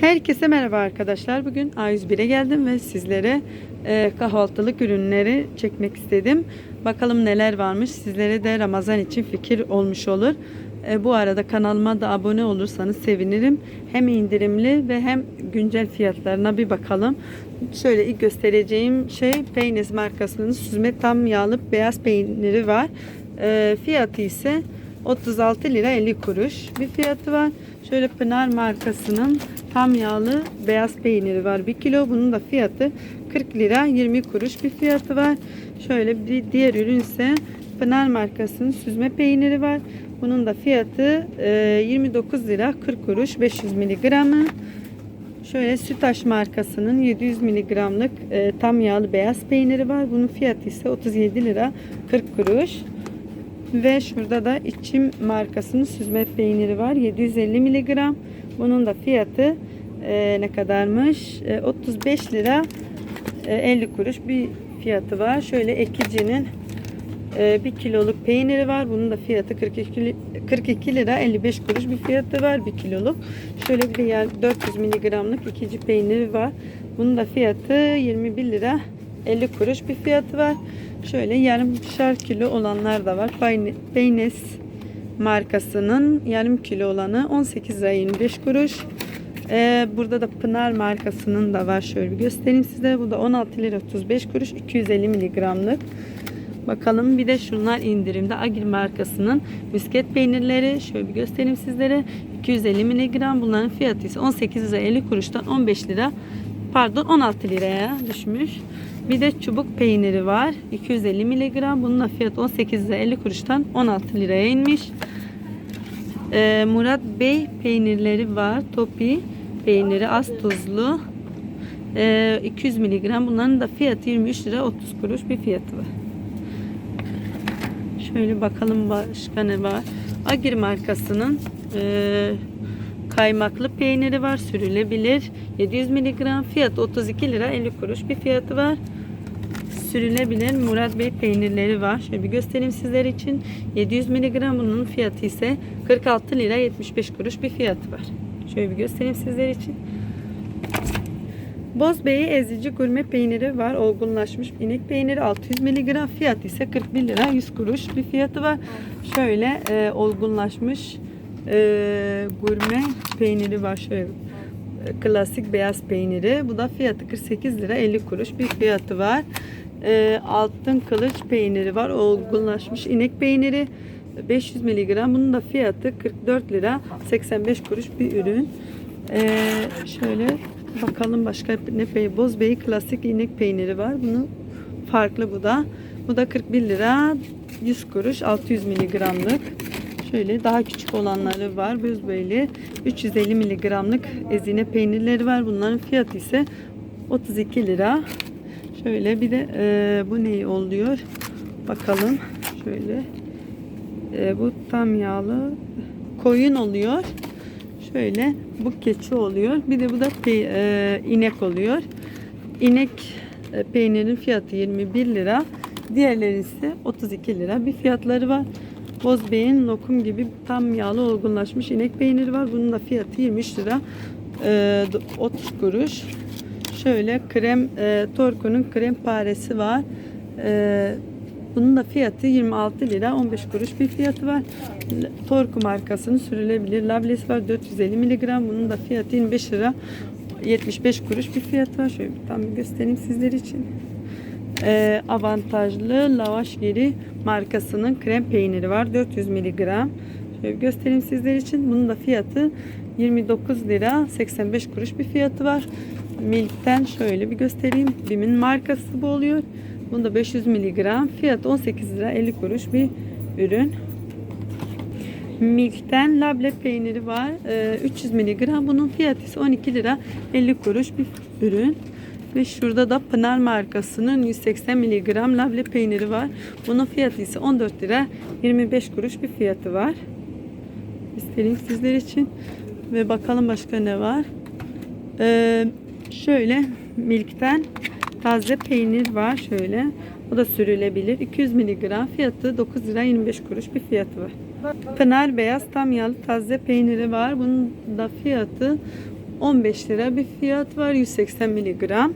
Herkese merhaba arkadaşlar. Bugün A101'e geldim ve sizlere e, kahvaltılık ürünleri çekmek istedim. Bakalım neler varmış. Sizlere de Ramazan için fikir olmuş olur. E, bu arada kanalıma da abone olursanız sevinirim. Hem indirimli ve hem güncel fiyatlarına bir bakalım. Şöyle ilk göstereceğim şey Peynez markasının süzme tam yağlı beyaz peyniri var. E, fiyatı ise 36 lira 50 kuruş bir fiyatı var. Şöyle Pınar markasının tam yağlı beyaz peyniri var 1 kilo. Bunun da fiyatı 40 lira 20 kuruş bir fiyatı var. Şöyle bir diğer ürün ise Pınar markasının süzme peyniri var. Bunun da fiyatı e, 29 lira 40 kuruş 500 miligramı. Şöyle Sütaş markasının 700 miligramlık e, tam yağlı beyaz peyniri var. Bunun fiyatı ise 37 lira 40 kuruş. Ve şurada da içim markasının süzme peyniri var. 750 miligram. Bunun da fiyatı e, ne kadarmış? E, 35 lira e, 50 kuruş bir fiyatı var. Şöyle ekicinin e, 1 kiloluk peyniri var. Bunun da fiyatı 42, li- 42 lira 55 kuruş bir fiyatı var 1 kiloluk. Şöyle bir de yer 400 miligramlık ikinci peyniri var. Bunun da fiyatı 21 lira 50 kuruş bir fiyatı var. Şöyle yarımşar kilo olanlar da var. Peyne- Peynes markasının yarım kilo olanı 18 lira 25 kuruş. Ee, burada da Pınar markasının da var. Şöyle bir göstereyim size. Bu da 16 lira 35 kuruş 250 miligramlık. Bakalım bir de şunlar indirimde. Agil markasının misket peynirleri. Şöyle bir göstereyim sizlere. 250 miligram. Bunların fiyatı ise 18 lira 50 kuruştan 15 lira pardon 16 liraya düşmüş. Bir de çubuk peyniri var. 250 miligram. Bunun da fiyatı 18 lira 50 kuruştan 16 liraya inmiş. Ee, Murat Bey peynirleri var. Topi peyniri az tuzlu. Ee, 200 miligram. Bunların da fiyatı 23 lira 30 kuruş bir fiyatı var. Şöyle bakalım başka ne var. Agir markasının e, kaymaklı peyniri var. Sürülebilir. 700 miligram. Fiyat 32 lira 50 kuruş bir fiyatı var. Sürülebilir Murat Bey peynirleri var. Şöyle bir göstereyim sizler için. 700 miligram bunun fiyatı ise 46 lira 75 kuruş bir fiyatı var. Şöyle bir göstereyim sizler için. Bozbey'i ezici gurme peyniri var. Olgunlaşmış inek peyniri 600 miligram. Fiyatı ise 41 lira 100 kuruş bir fiyatı var. Şöyle e, olgunlaşmış e, gurme peyniri var. Şöyle e, klasik beyaz peyniri. Bu da fiyatı 48 lira 50 kuruş bir fiyatı var. E, altın kılıç peyniri var. Olgunlaşmış inek peyniri 500 miligram. Bunun da fiyatı 44 lira 85 kuruş bir ürün. E, şöyle bakalım başka ne peyniri. Bozbey klasik inek peyniri var. Bunu farklı bu da. Bu da 41 lira 100 kuruş 600 miligramlık. Şöyle daha küçük olanları var. Bözbeyli 350 miligramlık ezine peynirleri var. Bunların fiyatı ise 32 lira. Şöyle bir de e, bu ne oluyor? Bakalım. Şöyle. E, bu tam yağlı koyun oluyor. Şöyle bu keçi oluyor. Bir de bu da pe- e, inek oluyor. İnek e, peynirin fiyatı 21 lira. Diğerleri ise 32 lira bir fiyatları var. Bozbey'in lokum gibi tam yağlı olgunlaşmış inek peyniri var. Bunun da fiyatı 23 lira. E, 30 kuruş. Şöyle krem e, Torku'nun krem paresi var. E, bunun da fiyatı 26 lira 15 kuruş bir fiyatı var. Torku markasının sürülebilir lablesi var 450 miligram. Bunun da fiyatı 25 lira 75 kuruş bir fiyatı var. Şöyle bir tam göstereyim sizler için. Ee, avantajlı lavaş geri markasının krem peyniri var 400 miligram. Şöyle göstereyim sizler için. Bunun da fiyatı 29 lira 85 kuruş bir fiyatı var. Milk'ten şöyle bir göstereyim. Bim'in markası bu oluyor. Bunda 500 miligram. Fiyat 18 lira 50 kuruş bir ürün. Milk'ten labne peyniri var. Ee, 300 miligram. Bunun fiyatı ise 12 lira 50 kuruş bir ürün. Ve şurada da Pınar markasının 180 miligram labne peyniri var. Bunun fiyatı ise 14 lira 25 kuruş bir fiyatı var. İsterim sizler için. Ve bakalım başka ne var. Ee, şöyle Milk'ten taze peynir var şöyle. O da sürülebilir. 200 miligram fiyatı 9 lira 25 kuruş bir fiyatı var. Pınar beyaz tam yağlı taze peyniri var. Bunun da fiyatı 15 lira bir fiyat var 180 miligram.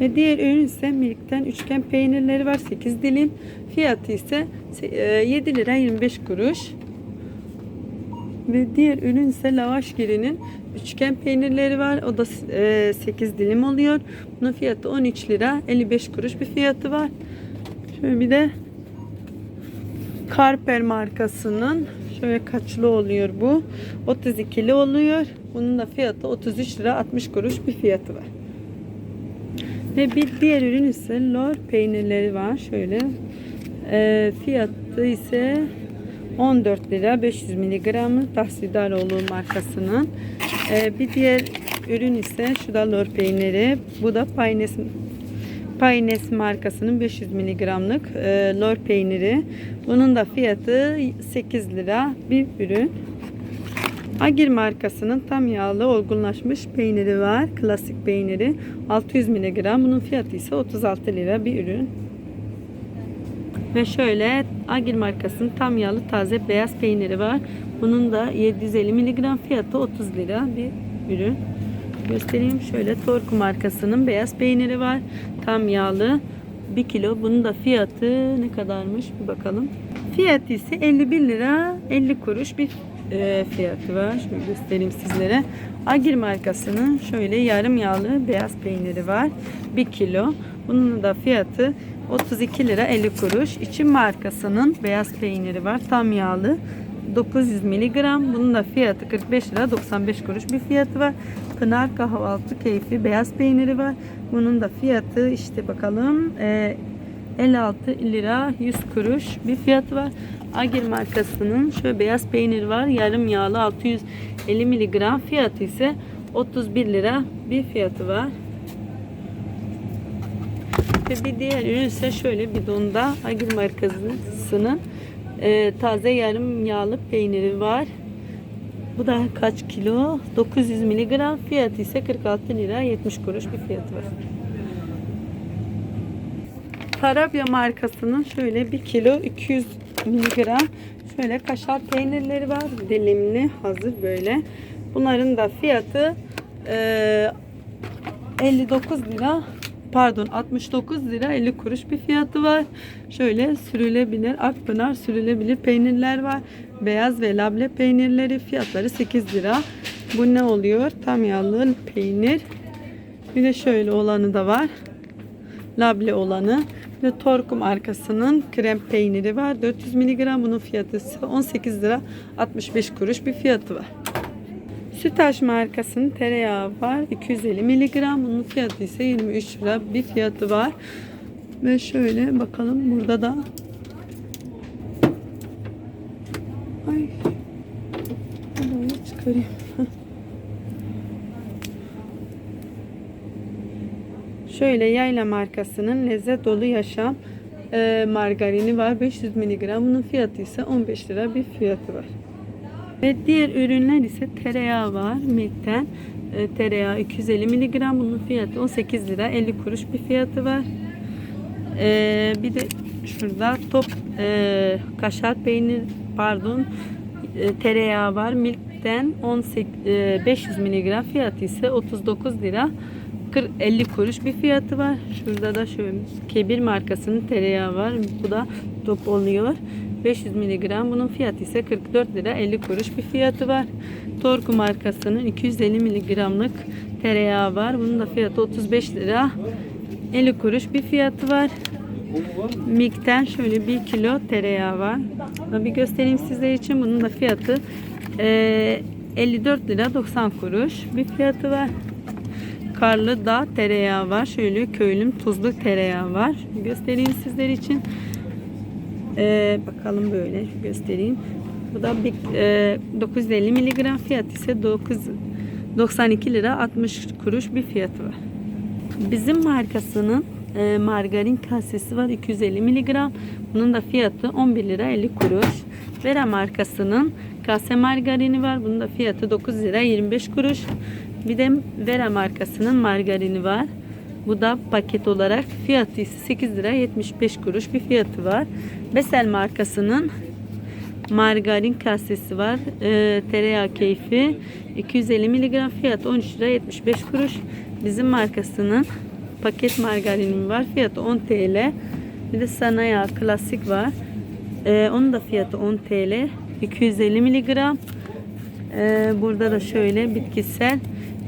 Ve diğer ürün ise Milk'ten üçgen peynirleri var 8 dilim. Fiyatı ise e, 7 lira 25 kuruş. Ve diğer ürün ise lavaş girinin üçgen peynirleri var. O da e, 8 dilim oluyor. Bunun fiyatı 13 lira 55 kuruş bir fiyatı var. Şöyle bir de Carper markasının şöyle kaçlı oluyor bu? 32'li oluyor. Bunun da fiyatı 33 lira 60 kuruş bir fiyatı var. Ve bir diğer ürün ise lor peynirleri var. Şöyle e, fiyatı ise 14 lira 500 miligramı Tahsidaroğlu markasının. E, bir diğer ürün ise şu da lor peyniri. Bu da Paynes Paynes markasının 500 miligramlık e, lor peyniri. Bunun da fiyatı 8 lira bir ürün. Agir markasının tam yağlı olgunlaşmış peyniri var. Klasik peyniri 600 miligram. Bunun fiyatı ise 36 lira bir ürün. Ve şöyle Agir markasının tam yağlı taze beyaz peyniri var. Bunun da 750 miligram fiyatı 30 lira bir ürün. Göstereyim şöyle Torku markasının beyaz peyniri var. Tam yağlı 1 kilo. Bunun da fiyatı ne kadarmış bir bakalım. Fiyatı ise 51 lira 50 kuruş bir e, fiyatı var. Şöyle göstereyim sizlere. Agir markasının şöyle yarım yağlı beyaz peyniri var. 1 kilo. Bunun da fiyatı 32 lira 50 kuruş. İçin markasının beyaz peyniri var. Tam yağlı. 900 miligram. Bunun da fiyatı 45 lira 95 kuruş bir fiyatı var. Pınar kahvaltı keyfi beyaz peyniri var. Bunun da fiyatı işte bakalım e, 56 lira 100 kuruş bir fiyatı var. Agir markasının şöyle beyaz peynir var. Yarım yağlı 650 miligram fiyatı ise 31 lira bir fiyatı var. Ve bir diğer ürün ise şöyle bidonda Agir markasının e, taze yarım yağlı peyniri var. Bu da kaç kilo? 900 miligram fiyatı ise 46 lira 70 kuruş bir fiyatı var. Tarabya markasının şöyle 1 kilo 200 miligram şöyle kaşar peynirleri var. Dilimli hazır böyle. Bunların da fiyatı e, 59 lira pardon 69 lira 50 kuruş bir fiyatı var. Şöyle sürülebilir Akpınar sürülebilir peynirler var. Beyaz ve labne peynirleri fiyatları 8 lira. Bu ne oluyor? Tam yağlı peynir. Bir de şöyle olanı da var. Labne olanı. Bir de Torku markasının krem peyniri var. 400 mg. Bunun fiyatı ise 18 lira 65 kuruş bir fiyatı var. Sütaş markasının tereyağı var. 250 mg. Bunun fiyatı ise 23 lira bir fiyatı var. Ve şöyle bakalım burada da Ay. Bunu çıkarayım. Şöyle Yayla markasının lezzet dolu yaşam e, margarini var. 500 mg. Bunun fiyatı ise 15 lira bir fiyatı var. Ve diğer ürünler ise tereyağı var. Milk'ten e, tereyağı 250 mg. Bunun fiyatı 18 lira 50 kuruş bir fiyatı var. E, bir de şurada top e, kaşar peynir pardon e, tereyağı var. Milk'ten 18, e, 500 mg fiyatı ise 39 lira 40 50 kuruş bir fiyatı var. Şurada da şöyle Kebir markasının tereyağı var. Bu da top oluyor. 500 mg. Bunun fiyatı ise 44 lira 50 kuruş bir fiyatı var. Torku markasının 250 mg'lık tereyağı var. Bunun da fiyatı 35 lira 50 kuruş bir fiyatı var. Mikten şöyle 1 kilo tereyağı var. Bir göstereyim sizler için. Bunun da fiyatı e, 54 lira 90 kuruş bir fiyatı var. Karlı Dağ tereyağı var. Şöyle köylüm tuzlu tereyağı var. Göstereyim sizler için. Ee, bakalım böyle göstereyim. Bu da bir, e, 950 miligram fiyat ise 9 92 lira 60 kuruş bir fiyatı var. Bizim markasının e, margarin kasesi var 250 miligram. Bunun da fiyatı 11 lira 50 kuruş. Vera markasının kase margarini var. Bunun da fiyatı 9 lira 25 kuruş. Bir de Vera markasının margarini var. Bu da paket olarak fiyatı ise 8 lira 75 kuruş bir fiyatı var. Besel markasının margarin kasesi var. Ee, tereyağı keyfi 250 mg fiyatı 13 lira 75 kuruş. Bizim markasının paket margarini var. Fiyatı 10 TL. Bir de Sanaya klasik var. Ee, onun da fiyatı 10 TL. 250 mg. Ee, burada da şöyle bitkisel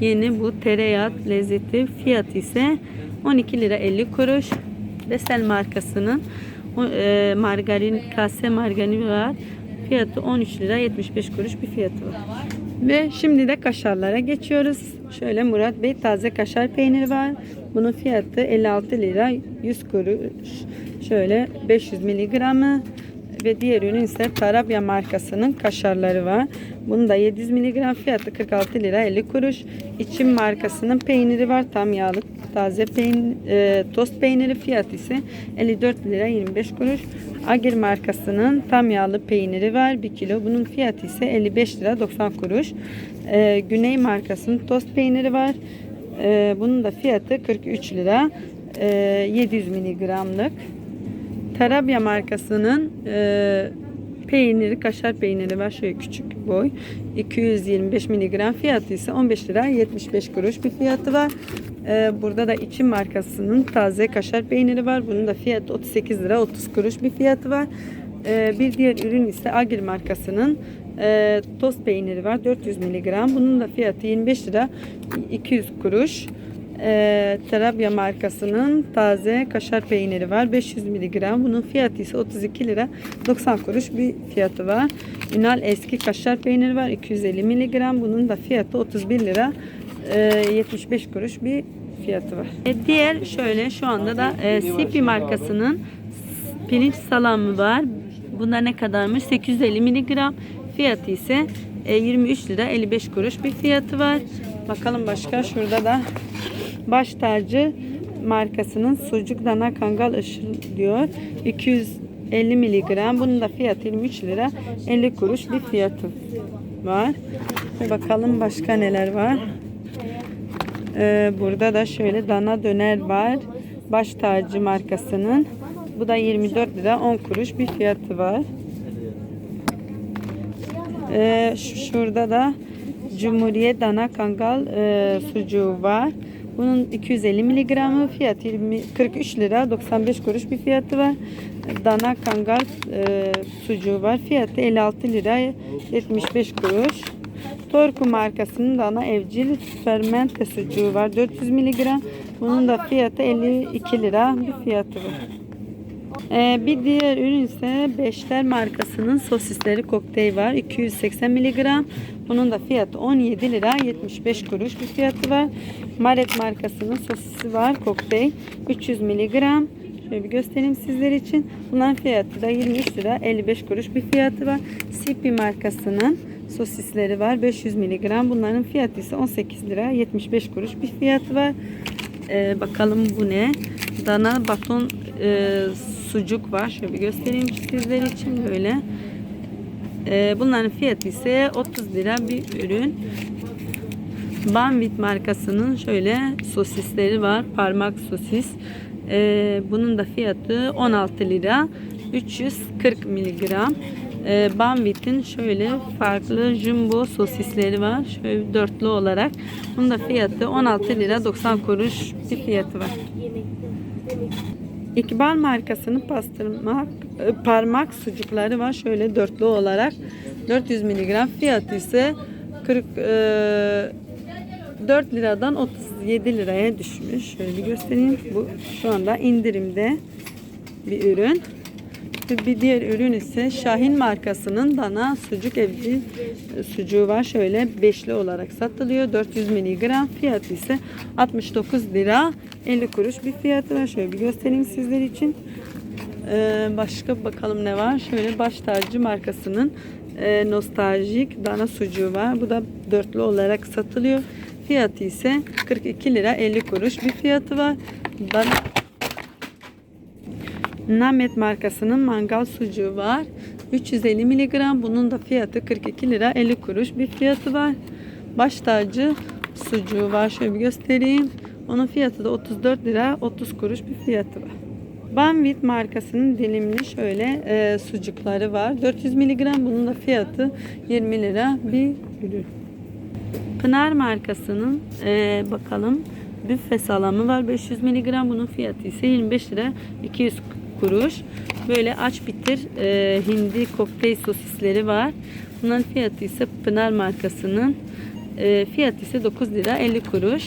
yeni bu tereyağı lezzeti fiyatı ise 12 lira 50 kuruş. Besel markasının e, margarin kase margarini var. Fiyatı 13 lira 75 kuruş bir fiyatı var. Ve şimdi de kaşarlara geçiyoruz. Şöyle Murat Bey taze kaşar peyniri var. Bunun fiyatı 56 lira 100 kuruş. Şöyle 500 miligramı ve diğer ürün ise Tarabya markasının kaşarları var. Bunun da 700 mg fiyatı 46 lira 50 kuruş. İçim markasının peyniri var. Tam yağlı taze peynir, e, tost peyniri fiyatı ise 54 lira 25 kuruş. Agir markasının tam yağlı peyniri var 1 kilo. Bunun fiyatı ise 55 lira 90 kuruş. E, Güney markasının tost peyniri var. E, bunun da fiyatı 43 lira. E, 700 miligramlık. Tarabya markasının e, peyniri, kaşar peyniri var. Şöyle küçük boy. 225 miligram fiyatı ise 15 lira 75 kuruş bir fiyatı var. E, burada da içim markasının taze kaşar peyniri var. Bunun da fiyatı 38 lira 30 kuruş bir fiyatı var. E, bir diğer ürün ise Agil markasının e, tost peyniri var. 400 miligram. Bunun da fiyatı 25 lira 200 kuruş. Ee, Tarabya markasının taze kaşar peyniri var. 500 mg. Bunun fiyatı ise 32 lira 90 kuruş bir fiyatı var. Ünal eski kaşar peyniri var. 250 mg. Bunun da fiyatı 31 lira e, 75 kuruş bir fiyatı var. E, diğer şöyle şu anda da e, Sipi markasının pirinç salamı var. Bunda ne kadarmış? 850 mg. Fiyatı ise e, 23 lira 55 kuruş bir fiyatı var. Bakalım başka şurada da baş tacı markasının sucuk dana kangal ışıl diyor. 250 miligram. Bunun da fiyatı 23 lira 50 kuruş bir fiyatı var. Bakalım başka neler var. Ee, burada da şöyle dana döner var. Baş tacı markasının. Bu da 24 lira 10 kuruş bir fiyatı var. Ee, şurada da Cumhuriyet Dana Kangal e, sucuğu var. Bunun 250 miligramı fiyatı 20, 43 lira 95 kuruş bir fiyatı var. Dana Kangal e, sucuğu var. Fiyatı 56 lira 75 kuruş. Torku markasının dana evcil fermente sucuğu var. 400 miligram. Bunun da fiyatı 52 lira bir fiyatı var. Ee, bir diğer ürün ise Beşler markasının sosisleri kokteyl var. 280 mg. Bunun da fiyatı 17 lira 75 kuruş bir fiyatı var. Maret markasının sosisi var kokteyl 300 mg. Şöyle bir göstereyim sizler için. Bunların fiyatı da 23 lira 55 kuruş bir fiyatı var. Sipi markasının sosisleri var 500 mg. Bunların fiyatı ise 18 lira 75 kuruş bir fiyatı var. Ee, bakalım bu ne? Dana baton e, sucuk var. Şöyle bir göstereyim sizler için böyle. Ee, bunların fiyatı ise 30 lira bir ürün. Banvit markasının şöyle sosisleri var. Parmak sosis. Ee, bunun da fiyatı 16 lira. 340 miligram. Ee, Banvit'in şöyle farklı jumbo sosisleri var. Şöyle dörtlü olarak. Bunun da fiyatı 16 lira 90 kuruş bir fiyatı var. İkbal markasının pastırmak e, parmak sucukları var. Şöyle dörtlü olarak 400 miligram fiyatı ise 40 e, 4 liradan 37 liraya düşmüş. Şöyle bir göstereyim. Bu şu anda indirimde bir ürün. Bir- diğer ürün ise Şahin markasının dana sucuk evcil e, sucuğu var. Şöyle beşli olarak satılıyor. 400 miligram fiyatı ise 69 lira 50 kuruş bir fiyatı var. Şöyle bir göstereyim sizler için. Ee, başka bakalım ne var. Şöyle baş tacı markasının e, nostaljik dana sucuğu var. Bu da dörtlü olarak satılıyor. Fiyatı ise 42 lira 50 kuruş bir fiyatı var. Dana, Namet markasının mangal sucuğu var. 350 miligram. Bunun da fiyatı 42 lira 50 kuruş bir fiyatı var. Baş tacı sucuğu var. Şöyle bir göstereyim. Onun fiyatı da 34 lira 30 kuruş bir fiyatı var. Banvit markasının dilimli şöyle e, sucukları var. 400 miligram bunun da fiyatı 20 lira bir ürün. Pınar markasının e, bakalım büfe salamı var 500 miligram bunun fiyatı ise 25 lira 200 kuruş. Böyle aç bitir e, hindi kokteyl sosisleri var. Bunların fiyatı ise Pınar markasının e, fiyatı ise 9 lira 50 kuruş.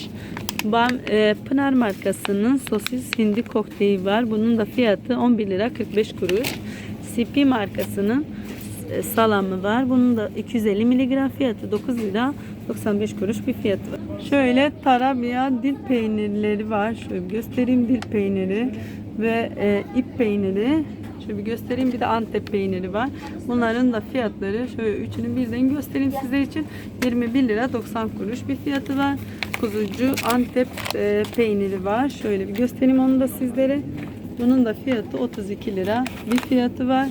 Bam, e, Pınar markasının sosis hindi kokteyli var. Bunun da fiyatı 11 lira 45 kuruş. CP markasının e, salamı var. Bunun da 250 miligram fiyatı 9 lira 95 kuruş bir fiyatı var. Şöyle tarabya dil peynirleri var. Şöyle göstereyim dil peyniri ve e, ip peyniri. Şöyle bir göstereyim bir de Antep peyniri var. Bunların da fiyatları şöyle üçünü birden göstereyim sizler için. 21 lira 90 kuruş bir fiyatı var. Kuzucu Antep e, peyniri var. Şöyle bir göstereyim onu da sizlere. Bunun da fiyatı 32 lira bir fiyatı var.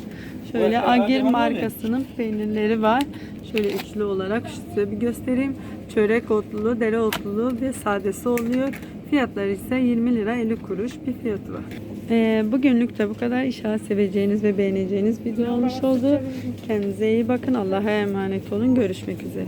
Şöyle Agir markasının peynirleri var. Şöyle üçlü olarak size bir göstereyim. Çörek otlulu, dere otlulu ve sadesi oluyor. Fiyatları ise 20 lira 50 kuruş bir fiyatı var. Ee, bugünlük de bu kadar. İnşallah seveceğiniz ve beğeneceğiniz video olmuş oldu. Kendinize iyi bakın. Allah'a emanet olun. Görüşmek üzere.